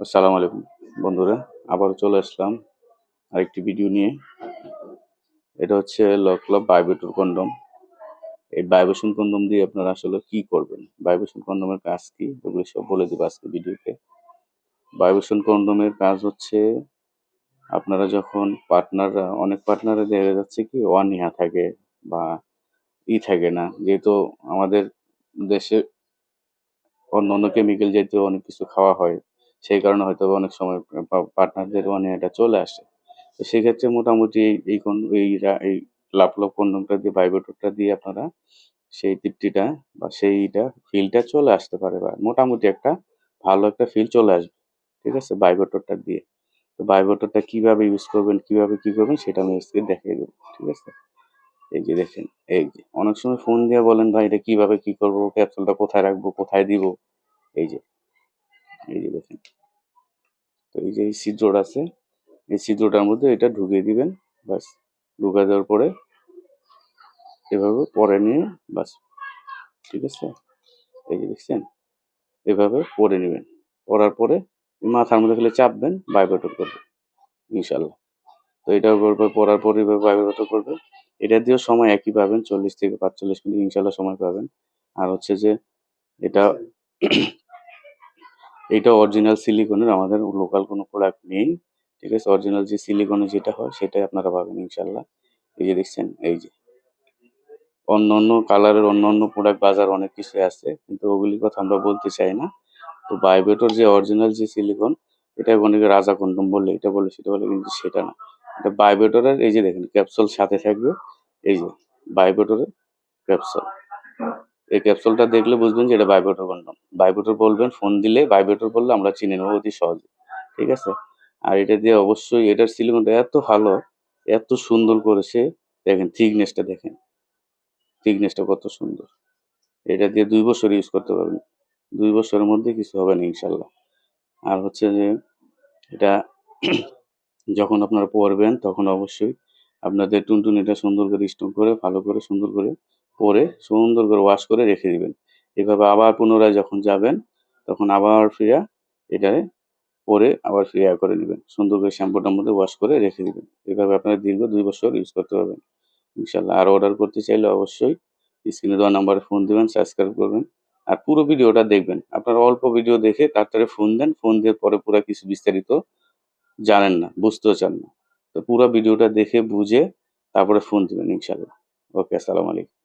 আসসালামু আলাইকুম, বন্ধুরা। আবারও চলে আসলাম আরেকটি ভিডিও নিয়ে। এটা হচ্ছে লকলব ভাইব্রেটর কন্ডম এই ভাইব্রেশন কন্ডম দিয়ে আপনারা আসলে কি করবেন? ভাইব্রেশন কন্ডমের কাজ কি? ওগুলো সব বলে দেবো আজকে ভিডিওতে। ভাইব্রেশন কন্ডমের কাজ হচ্ছে, আপনারা যখন পার্টনাররা অনেক পার্টনারে দেখা যাচ্ছে কি, অনীহা থাকে বা ই থাকে না। যেহেতু আমাদের দেশে অন্য অন্য কেমিক্যাল জাতীয় অনেক কিছু খাওয়া হয় সেই কারণে হয়তো অনেক সময় পার্টনারদের অনীহাটা চলে আসে। তো সেক্ষেত্রে মোটামুটি এই এই কন- এই এই লাপলপ কন্ডমটা দিয়ে ভাইব্রেটরটা দিয়ে আপনারা সেই তৃপ্তিটা বা সেইটা ফিলটা চলে আসতে পারে বা মোটামুটি একটা ভালো একটা ফিল চলে আসবে, ঠিক আছে? ভাইব্রেটরটা দিয়ে। তো ভাইব্রেটরটা কীভাবে ইউজ করবেন, কীভাবে কি করবেন সেটা আমি আজকে দেখিয়ে দেবো, ঠিক আছে? এই যে দেখেন, এই যে অনেক সময় ফোন দিয়ে বলেন, ভাই, এটা কীভাবে কি করব? ক্যাপসুলটা কোথায় রাখব? কোথায় দিব? এই যে এই যে দেখেন। তো এই যে এই ছিদ্রটা আছে, এই ছিদ্রটার মধ্যে এটা ঢুকিয়ে দিবেন বাস ঢুকা দেওয়ার পরে এভাবে পরে নিয়ে বাস ঠিক আছে? এই যে দেখছেন? এভাবে পরে নেবেন। পরার পরে মাথার মধ্যে খালি চাপবেন ভাইব্রেটর করবে ইনশাল্লাহ তো এটা করবে, পরার পরে ভাইব্রেটর করবে। এটা দিয়েও সময় একই পাবেন, চল্লিশ থেকে পাঁচচল্লিশ মিনিট ইনশাল্লাহ সময় পাবেন। আর হচ্ছে যে এটা এটা অরিজিনাল সিলিকনের আমাদের লোকাল কোনো প্রোডাক্ট নেই, ঠিক আছে? অরিজিনাল যে সিলিকনের যেটা হয়, সেটাই আপনারা পাবেন ইনশাল্লাহ এই যে দেখছেন, এই যে। অন্য অন্য কালারের অন্য অন্য প্রোডাক্ট বাজার অনেক কিছু আছে, কিন্তু ওগুলির কথা আমরা বলতে চাই না। তো বাইবেটর যে অরিজিনাল যে সিলিকন এটা অনেকে রাজা কন্ডম বললে এটা বলে, সেটা বলে, কিন্তু সেটা না। এটা বাইবেটরের এই যে দেখেন ক্যাপসুল সাথে থাকবে, এই যে বাইবেটরের ক্যাপসুল এই ক্যাপসুলটা দেখলে বুঝবেন যে এটা ভাইব্রেটর কন্ডম ভাইব্রেটর বলবেন ফোন দিলে ভাইব্রেটর বললে আমরা চিনে নেব অতি সহজে। ঠিক আছে? আর এটা দিয়ে অবশ্যই এটার সিলিকনটা এত ভালো, এত সুন্দর করেছে দেখেন থিকনেসটা দেখেন। থিকনেসটা কত সুন্দর। এটা দিয়ে দুই বছর ইউজ করতে পারবেন। দুই বছরের মধ্যে কিছু হবে না ইনশাল্লাহ আর হচ্ছে যে এটা যখন আপনারা পরবেন, তখন অবশ্যই আপনাদের টুনটুনিটা সুন্দর করে স্টোন করে, ভালো করে সুন্দর করে পরে সুন্দর করে ওয়াশ করে রেখে দিবেন। এভাবে আবার পুনরায় যখন যাবেন, তখন আবার ফিরা এটারে পরে আবার ফিরে করে নেবেন। সুন্দর করে শ্যাম্পুটার মধ্যে ওয়াশ করে রেখে দিবেন। এভাবে আপনারা দীর্ঘ দুই বছর ইউজ করতে পারবেন। ইনশাল্লাহ আর অর্ডার করতে চাইলে অবশ্যই স্ক্রিনে দেওয়া নাম্বারে ফোন দিবেন সাবস্ক্রাইব করবেন আর পুরো ভিডিওটা দেখবেন। আপনারা অল্প ভিডিও দেখে তারপরে ফোন দেন। ফোন দিয়ে পরে পুরো কিছু বিস্তারিত জানেন না, বুঝতেও চান না। তো পুরো ভিডিওটা দেখে, বুঝে তারপরে ফোন দিবেন ইনশাল্লাহ ওকে, আসসালামু আলাইকুম।